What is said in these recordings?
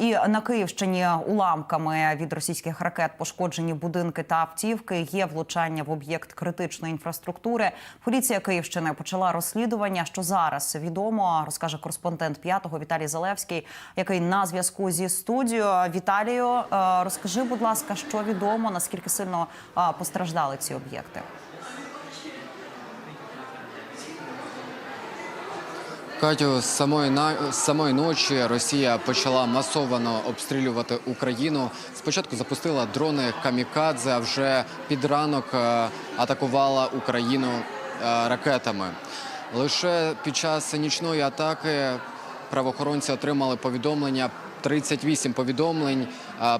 І на Київщині уламками від російських ракет пошкоджені будинки та автівки. Є влучання в об'єкт критичної інфраструктури. Поліція Київщини почала розслідування. Що зараз відомо, розкаже кореспондент п'ятого Віталій Залевський, який на зв'язку зі студією. Віталію, е, розкажи, будь ласка, що відомо, наскільки сильно е, постраждали ці об'єкти? Катю, з самої на з самої ночі Росія почала масовано обстрілювати Україну. Спочатку запустила дрони камікадзе, а вже під ранок е, атакувала Україну е, ракетами. Лише під час нічної атаки правоохоронці отримали повідомлення. 38 повідомлень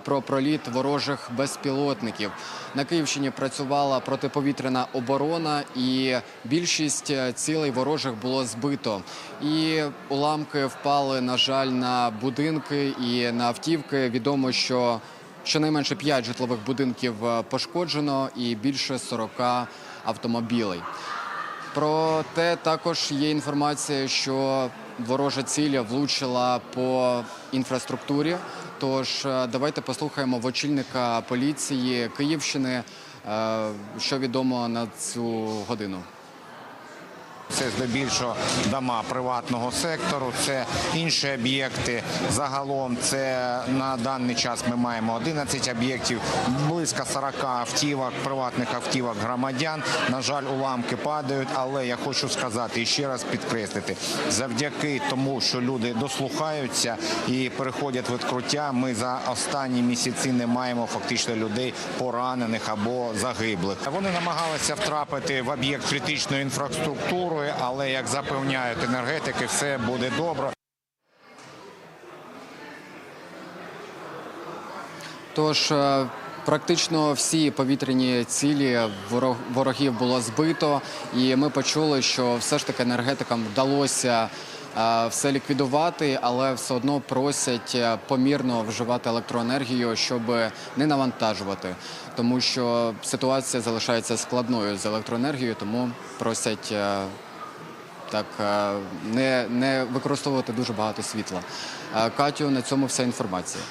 про проліт ворожих безпілотників. На Київщині працювала протиповітряна оборона, і більшість е, цілей ворожих було збито. І уламки впали, на жаль, на будинки і на автівки. Відомо, що щонайменше 5 житлових будинків е, пошкоджено і більше 40 автомобілей. Проте також є інформація, що ворожа ціля влучила по інфраструктурі. Тож е, давайте послухаємо в очільника поліції Київщини, е, що відомо на цю годину. Це здебільшого дома приватного сектору, це інші об'єкти. Загалом це на даний час ми маємо 11 об'єктів, близько 40 автівок, приватних автівок громадян. На жаль, уламки падають, але я хочу сказати і ще раз підкреслити, завдяки тому, що люди дослухаються і переходять в відкриття, ми за останні місяці не маємо фактично людей поранених або загиблих. Вони намагалися втрапити в об'єкт критичної інфраструктури, але як запевняють енергетики, все буде добре. Тож е, практично всі повітряні цілі ворог- ворогів було збито, і ми почули, що все ж таки енергетикам вдалося е, все ліквідувати, але все одно просять е, помірно вживати електроенергію, щоб не навантажувати, тому що ситуація залишається складною з електроенергією, тому просять. Так, е, не, не використовувати дуже багато світла. Е, Катю, на цьому вся інформація.